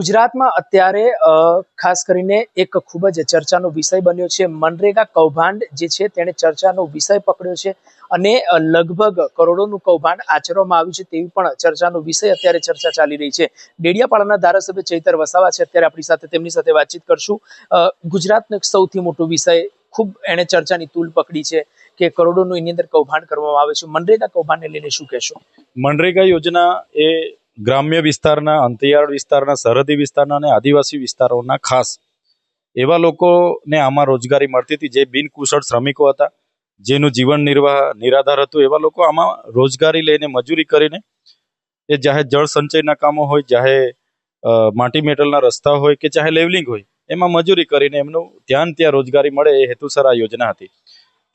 ગુજરાતમાં અત્યારે ખાસ કરીને એક ખૂબ જ ચર્ચાનો વિષય બન્યો છે, મનરેગા કૌભાંડ જે છે તેણે ચર્ચાનો વિષય પકડ્યો છે અને લગભગ કરોડોનું કૌભાંડ આચરવામાં આવ્યું છે તેવી પણ ચર્ચાનો વિષય અત્યારે ચર્ચા ચાલી રહી છે. ડેડિયાપાડાના ધારાસભ્ય ચૈતર વસાવા છે, અત્યારે આપણી સાથે તેમની સાથે વાતચીત કરશું. ગુજરાતનો એક સૌથી મોટો વિષય ખૂબ એણે ચર્ચાની તૂલ પકડી છે કે કરોડોનું એની અંદર કૌભાંડ કરવામાં આવે છે. મનરેગા કૌભાંડને લઈને શું કહેશો? મનરેગા યોજના એ ગ્રામ્ય વિસ્તારના, અંતરિયાળ વિસ્તારના, સરહદી વિસ્તારના અને આદિવાસી વિસ્તારોના ખાસ એવા લોકોને આમાં રોજગારી મળતી હતી જે બિનકુશળ શ્રમિકો હતા, જેનું જીવન નિર્વાહ નિરાધાર હતું. એવા લોકો આમાં રોજગારી લઈને મજૂરી કરીને એ ચાહે જળ સંચયના કામો હોય ચાહે માટી મેટલના રસ્તા હોય કે ચાહે લેવલિંગ હોય, એમાં મજૂરી કરીને એમનું ધ્યાન ત્યાં રોજગારી મળે એ હેતુસર આ યોજના હતી.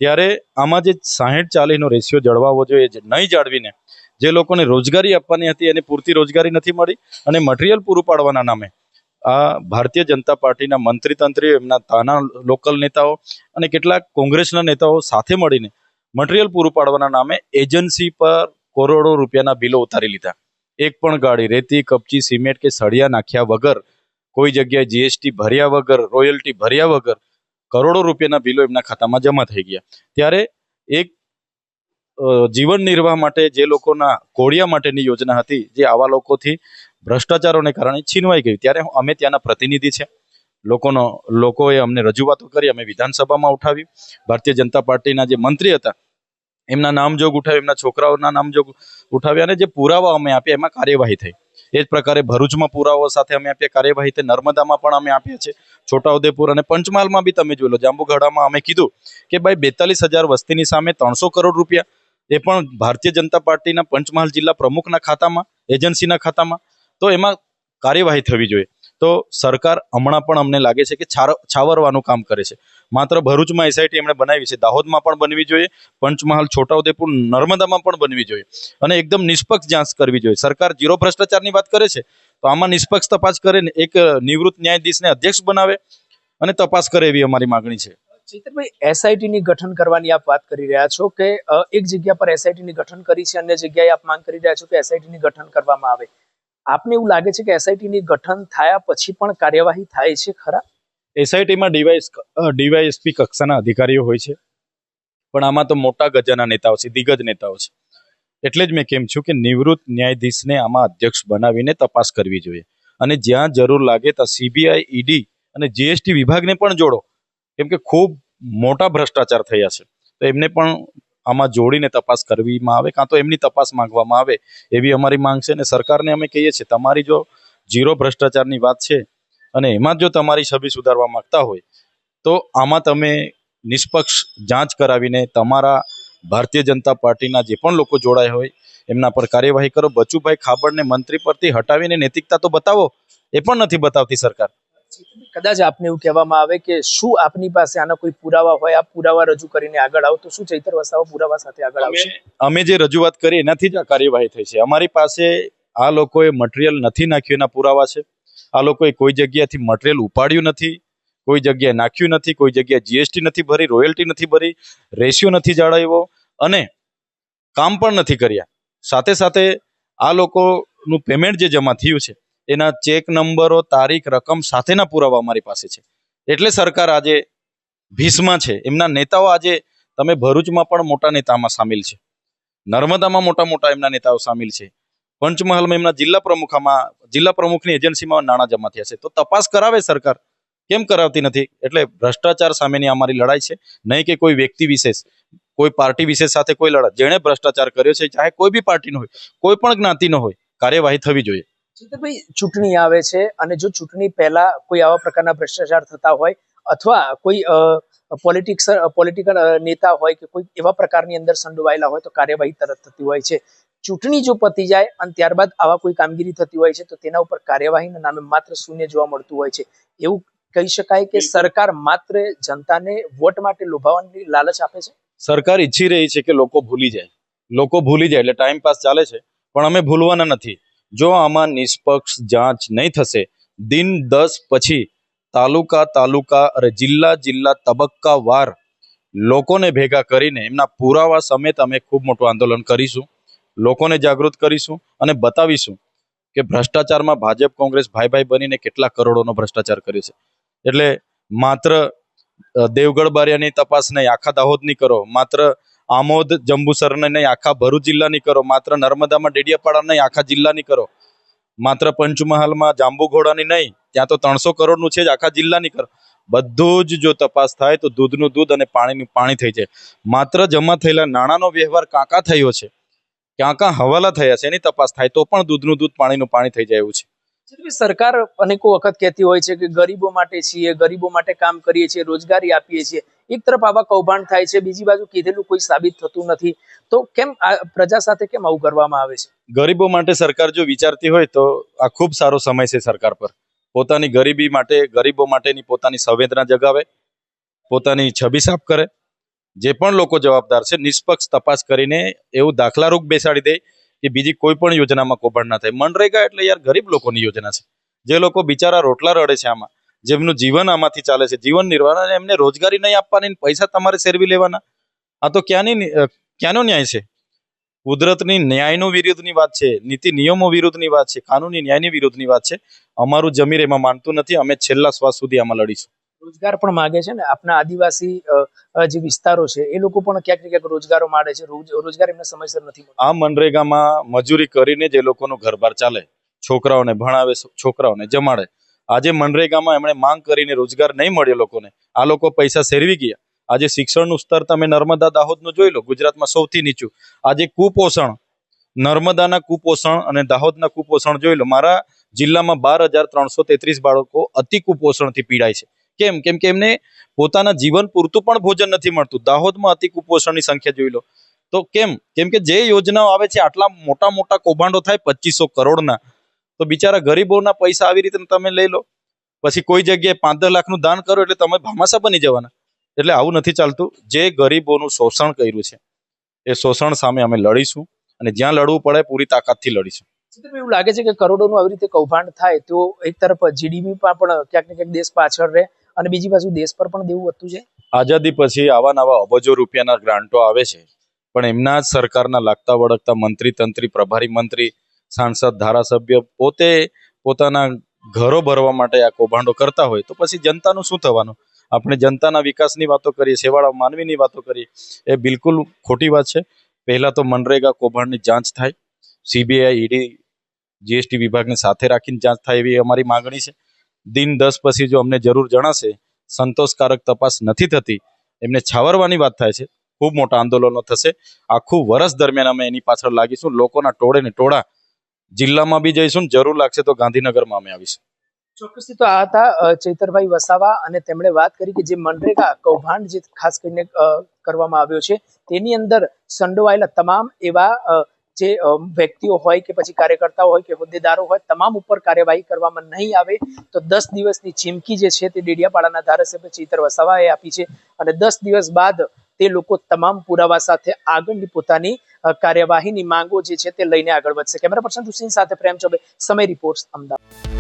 ત્યારે આમાં જે સાહીઠ ચાલીસનો રેશિયો જળવાવો જોઈએ નહીં જાળવીને જે લોકોને રોજગારી આપવાની હતી એને પૂરતી રોજગારી નથી મળી અને મટીરિયલ પૂરું પાડવાના નામે આ ભારતીય જનતા પાર્ટીના મંત્રીતંત્રીઓ, એમના તાના લોકલ નેતાઓ અને કેટલાક કોંગ્રેસના નેતાઓ સાથે મળીને મટીરિયલ પૂરું પાડવાના નામે એજન્સી પર કરોડો રૂપિયાના બિલો ઉતારી લીધા. એક પણ ગાડી, રેતી, કપચી, સિમેન્ટ કે સળિયા નાખ્યા વગર, કોઈ જગ્યાએ જીએસટી ભર્યા વગર રોયલ્ટી ભર્યા વગર કરોડો રૂપિયાના બિલો એમના ખાતામાં જમા થઈ ગયા. ત્યારે એક જીવન નિર્વાહ માટે જે લોકોના કોળિયા માટેની યોજના હતી, જે આવા લોકોથી ભ્રષ્ટાચારોને કારણે છીનવાઈ ગઈ. ત્યારે અમે ત્યાંના પ્રતિનિધિ છે. લોકોનો લોકોએ અમને રજૂઆતો કરી, અમે વિધાનસભામાં ઉઠાવી. ભારતીય જનતા પાર્ટીના જે મંત્રી હતા, એમના નામજોગ ઉઠાવી એમના છોકરાઓના નામજોગ ઉઠાવ્યા અને જે પુરાવા અમે આપ્યા, એમાં કાર્યવાહી થઈ. એ જ પ્રકારે ભરૂચમાં પુરાવાઓ સાથે અમે આપીએ કાર્યવાહી થઈ. નર્મદામાં પણ અમે આપીએ છીએ છોટાઉદેપુર અને પંચમહાલમાં બી તમે જોઈ લો, જાંબુઘડામાં અમે કીધું કે ભાઈ બેતાલીસ હજાર વસ્તીની સામે ત્રણસો કરોડ રૂપિયા એ પણ ભારતીય જનતા પાર્ટીના પંચમહાલ જિલ્લા પ્રમુખના ખાતામાં, એજન્સીના ખાતામાં. તો એમાં કાર્યવાહી થવી જોઈએ. તો સરકાર હમણાં પણ અમને લાગે છે કે છાવરવાનું કામ કરે છે. માત્ર ભરૂચમાં એસઆઈટી એમણે બનાવી છે. દાહોદમાં પણ બનવી જોઈએ. પંચમહાલ છોટાઉદેપુર નર્મદામાં પણ બનવી જોઈએ. અને એકદમ નિષ્પક્ષ જાંચ કરવી જોઈએ. સરકાર જીરો ભ્રષ્ટાચારની વાત કરે છે, તો આમાં નિષ્પક્ષ તપાસ કરેને એક નિવૃત્ત ન્યાયાધીશને અધ્યક્ષ બનાવે અને તપાસ કરે એવી અમારી માગણી છે. ચેતરભાઈ એસઆઈટી ની ગઠન કરવાની આપ વાત કરી રહ્યા છો કે એક જગ્યા પર એસઆઈટી ની ગઠન કરી છે, અન્ય જગ્યાએ આપ માંગ કરી રહ્યા છો કે એસઆઈટી ની ગઠન કરવામાં આવે. આપને એવું લાગે છે કે એસઆઈટી ની ગઠન થયા પછી પણ કાર્યવાહી થાય છે ખરા? એસઆઈટીમાં ડીવાયસ ડીવાયએસપી કક્ષાના અધિકારીઓ હોય છે. પણ આમાં તો મોટા ગજાના નેતાઓ છે, દિગ્ગજ નેતાઓ છે. એટલે જ મેં કેમ છું કે નિવૃત્ત ન્યાયાધીશને આમાં અધ્યક્ષ બનાવીને તપાસ કરવી જોઈએ. અને જ્યાં જરૂર લાગે ત્યાં સીબીઆઈ ઈડી અને જીએસટી વિભાગને પણ જોડો. કેમ કે ખૂબ મોટા ભ્રષ્ટાચાર થયા છે. તો એમને પણ આમાં જોડીને તપાસ કરવામાં આવે કાં તો એમની તપાસ માંગવામાં આવે એવી અમારી માંગ છે અને સરકારને અમે કહીએ છીએ, તમારી જો જીરો ભ્રષ્ટાચારની વાત છે અને એમાં જો તમારી છબી સુધારવા માંગતા હોય, તો આમાં તમે નિષ્પક્ષ જાંચ કરાવીને તમારા ભારતીય જનતા પાર્ટીના જે પણ લોકો જોડાયા હોય, એમના પર કાર્યવાહી કરો. બચુભાઈ ખાબડને મંત્રી પરથી હટાવીને નૈતિકતા તો બતાવો, એ પણ નથી બતાવતી સરકાર. કદાચ આપને એવું કહેવામાં આવે કે શું આપની પાસે આના કોઈ પુરાવા હોય આપ પુરાવા રજૂ કરીને આગળ આવો તો શું ચૈતર વસાવા પુરાવા સાથે આગળ આવશે? અમે જે રજૂઆત કરી એનાથી જ આ કાર્યવાહી થઈ છે. અમારી પાસે આ લોકોએ મટીરિયલ નથી નાખ્યું એના પુરાવા છે. આ લોકોએ કોઈ જગ્યાથી મટીરિયલ ઉપાડ્યું નથી કોઈ જગ્યાએ નાખ્યું નથી કોઈ જગ્યાએ જીએસટી નથી ભરી રોયલ્ટી નથી ભરી રેશિયો નથી જાળવ્યો અને કામ પણ નથી કર્યા. સાથે સાથે આ લોકોનું પેમેન્ટ જે જમા થયું છે એના ચેક નંબરો, તારીખ, રકમ સાથેના પુરાવા અમારી પાસે છે. એટલે સરકાર આજે ભીસમાં છે. એમના નેતાઓ આજે તમે ભરૂચમાં પણ મોટા નેતામાં સામેલ છે. નર્મદામાં મોટા મોટા એમના નેતાઓ સામેલ છે. પંચમહાલમાં એમના જિલ્લા પ્રમુખામાં, જિલ્લા પ્રમુખની એજન્સીમાં નાણાં જમા થયા છે. તો તપાસ કરાવે સરકાર. કેમ કરાવતી નથી? એટલે ભ્રષ્ટાચાર સામેની અમારી લડાઈ છે. નહીં કે કોઈ વ્યક્તિ વિશેષ, કોઈ પાર્ટી વિશેષ સાથે કોઈ લડાઈ. જેણે ભ્રષ્ટાચાર કર્યો છે, ચાહે કોઈ બી પાર્ટીનો હોય, કોઈ પણ જ્ઞાતિનો હોય, કાર્યવાહી થવી જોઈએ. ચેતરભાઈ ચૂંટણી આવે છે અને જો ચૂંટણી પહેલા કોઈ આવા પ્રકારના ભ્રષ્ટાચાર થતા હોય અથવા કોઈ પોલિટિક્સ પોલિટિકલ નેતા હોય કે કોઈ એવા પ્રકારની અંદર સંડોવાયેલા હોય તો કાર્યવાહી તરત થતી હોય છે. ચૂંટણી જો પતી જાય અને ત્યારબાદ આવા કોઈ કામગીરી થતી હોય છે તો તેના ઉપર કાર્યવાહીના નામે માત્ર શૂન્ય જોવા મળતું હોય છે. એવું કહી શકાય કે સરકાર માત્ર જનતાને વોટ માટે લોભાવવાની લાલચ આપે છે? સરકાર ઈચ્છી રહી છે કે લોકો ભૂલી જાય. લોકો ભૂલી જાય એટલે ટાઈમ પાસ ચાલે છે. પણ અમે ભૂલવાના નથી. જો આમાં નિષ્પક્ષ જાંચ નહીં થશે, દિન દસ પછી તાલુકા તાલુકા અને જિલ્લા જિલ્લા તબક્કાવાર લોકોને ભેગા કરીને એમના પુરાવા સમેત અમે ખૂબ મોટું આંદોલન કરીશું, લોકોને જાગૃત કરીશું અને બતાવીશું કે ભ્રષ્ટાચારમાં ભાજપ કોંગ્રેસ ભાઈ ભાઈ બનીને કેટલા કરોડોનો ભ્રષ્ટાચાર કર્યો છે. એટલે માત્ર દેવગઢ બારિયાની તપાસ નહીં, આખા દાહોદની કરો, માત્ર આમોદ, જંબુસરને નહીં, આખા ભરૂચ જિલ્લાની કરો. માત્ર નર્મદામાં ડેડિયાપાડા નહીં, આખા જિલ્લાની કરો. માત્ર પંચમહાલમાં, જાંબુઘોડાની નહીં, ત્યાં તો ત્રણસો કરોડનું છે જ, આખા જિલ્લાની કરો. બધું જ જો તપાસ થાય તો દૂધનું દૂધ અને પાણીનું પાણી થઈ જાય. માત્ર જમા થયેલા નાણાંનો વ્યવહાર કાંકા થયો છે. ક્યાં હવાલા થયા છે, એની તપાસ થાય તો પણ દૂધનું દૂધ, પાણીનું પાણી થઈ જાય એવું છે. સરકાર અનેકો વખત કહેતી હોય છે કે ગરીબો માટે છીએ, ગરીબો માટે કામ કરીએ છીએ, રોજગારી આપીએ છીએ. એક તરફ આવા કૌભાંડ થાય છે, બીજી બાજુ કીધેલું કોઈ સાબિત થતું નથી. તો કેમ આ પ્રજા સાથે કેમ આવું કરવામાં આવે છે? ગરીબો માટે સરકાર જો વિચારતી હોય તો આ ખૂબ સારો સમય છે સરકાર પર. પોતાની ગરીબી માટે, ગરીબો માટેની પોતાની સંવેદના જગાવે, પોતાની છબી સાફ કરે. જે પણ લોકો જવાબદાર છે, નિષ્પક્ષ તપાસ કરીને એવું દાખલારૂપ બેસાડી દે કે બીજી કોઈ પણ યોજનામાં કૌભાંડ ના થાય. મનરેગા એટલે યાર ગરીબ લોકોની યોજના છે. જે લોકો બિચારા રોટલા રડે છે આમાં. જેમનું જીવન આમાંથી ચાલે છે જીવન નિર્વાહ અને એમને રોજગારી નહીં આપવાની પૈસા તમારે સેરવી લેવાના. આ તો ક્યાંની ક્યાંનો ન્યાય છે? કુદરતની ન્યાયનો વિરુદ્ધની વાત છે નીતિ નિયમો વિરુદ્ધની વાત છે કાનૂની ન્યાયની વિરુદ્ધની વાત છે. અમારું જમીર એમાં માનતું નથી અમે છેલ્લા શ્વાસ સુધી આમાં લડીશું. રોજગાર પણ માગે છે ને આપના આદિવાસી જે વિસ્તારો છે એ લોકો પણ ક્યાંક ને ક્યાંક રોજગારો માંડે છે રોજ- રોજગાર એમને સમયસર નથી આ મનરેગામાં મજૂરી કરીને જ એ લોકોનું ઘરબાર ચાલે છોકરાઓને ભણાવે છોકરાઓને જમાડે આજે મનરેગામાં એમણે માંગ કરીને રોજગાર નહીં મળ્યો લોકોને. આ લોકો પૈસા સેરવી ગયા. આજે શિક્ષણનું સ્તર તમે નર્મદા દાહોદનું જોઈ લો, ગુજરાતમાં સૌથી નીચું. આજે કુપોષણ, નર્મદાના કુપોષણ અને દાહોદના કુપોષણ જોઈ લો. મારા જિલ્લામાં બાર હજાર ત્રણસો તેત્રીસ બાળકો અતિ કુપોષણથી પીડાય છે. કેમ? કેમ કે એમને પોતાના જીવન પૂરતું પણ ભોજન નથી મળતું. દાહોદમાં અતિ કુપોષણની સંખ્યા જોઈ લો. તો કેમ? કેમ કે જે યોજનાઓ આવે છે, આટલા મોટા મોટા કૌભાંડો થાય પચીસો કરોડના. તો બિચારા ગરીબોના પૈસા આવી રીતે તમે લઈ લો. પછી કોઈ જગ્યાએ પાંચ દસ લાખનું દાન કરો એટલે તમે ભામાસા બની જવાના. એટલે આવું નથી ચાલતું. જે ગરીબોનું શોષણ કર્યું છે એ શોષણ સામે અમે લડીશું અને જ્યાં લડવું પડે પૂરી તાકાતથી લડીશું. એવું લાગે છે કે કરોડોનું આવી રીતે કૌભાંડ થાય તો એક તરફ જીડીપી પણ ક્યાંક ને ક્યાંક દેશ પાછળ રહે અને બીજી બાજુ દેશ પર પણ દેવું વધતું છે આઝાદી પછી આવા નવા અબજો રૂપિયાના ગ્રાન્ટો આવે છે. પણ એમના જ સરકારના લાગતા વળગતા મંત્રી તંત્રી પ્રભારી મંત્રી સાંસદ, ધારાસભ્ય પોતે પોતાના ઘરો ભરવા માટે આ કૌભાંડો કરતા હોય તો પછી જનતાનું શું થવાનું? આપણે જનતાના વિકાસની વાતો કરીએ સેવાળા માનવીની વાતો કરીએ, એ બિલકુલ ખોટી વાત છે. પહેલા તો મનરેગા કૌભાંડની જાંચ થાય સીબીઆઈ ઈડી જીએસટી વિભાગને સાથે રાખીને જાંચ થાય એવી અમારી માગણી છે. દિન દસ પછી જો અમને જરૂર જણાશે, સંતોષકારક તપાસ નથી થતી, એમને છાવરવાની વાત થાય છે. ખૂબ મોટા આંદોલનો થશે. આખું વર્ષ દરમિયાન અમે એની પાછળ લાગીશું. લોકોના ટોળે ને ટોળા જિલ્લામાં બી જઈશું જરૂર લાગશે તો ગાંધીનગરમાં અમે આવીશું. ચોક્કસથી તો આ હતા ચૈતરભાઈ વસાવા અને તેમણે વાત કરી કે જે મનરેગા કૌભાંડ જે ખાસ કરીને કરવામાં આવ્યો છે, તેની અંદર સંડોવાયેલા તમામ એવા જે વ્યક્તિઓ હોય કે પછી કાર્યકર્તાઓ હોય કે હોદ્દેદારો હોય, તમામ ઉપર કાર્યવાહી કરવામાં નહીં આવે તો દસ દિવસની ચીમકી જે છે તે ડેડિયાપાડાના ધારાસભ્ય ચૈતર વસાવાએ આપી છે અને દસ દિવસ બાદ તે લોકો તમામ પુરાવા સાથે આગળની પોતાની કાર્યવાહીની માંગો જે છે તે લઈને આગળ વધશે. કેમેરા પર્સન હુસેન સાથે પ્રેમ ચોબે, સમય રિપોર્ટ અમદાવાદ.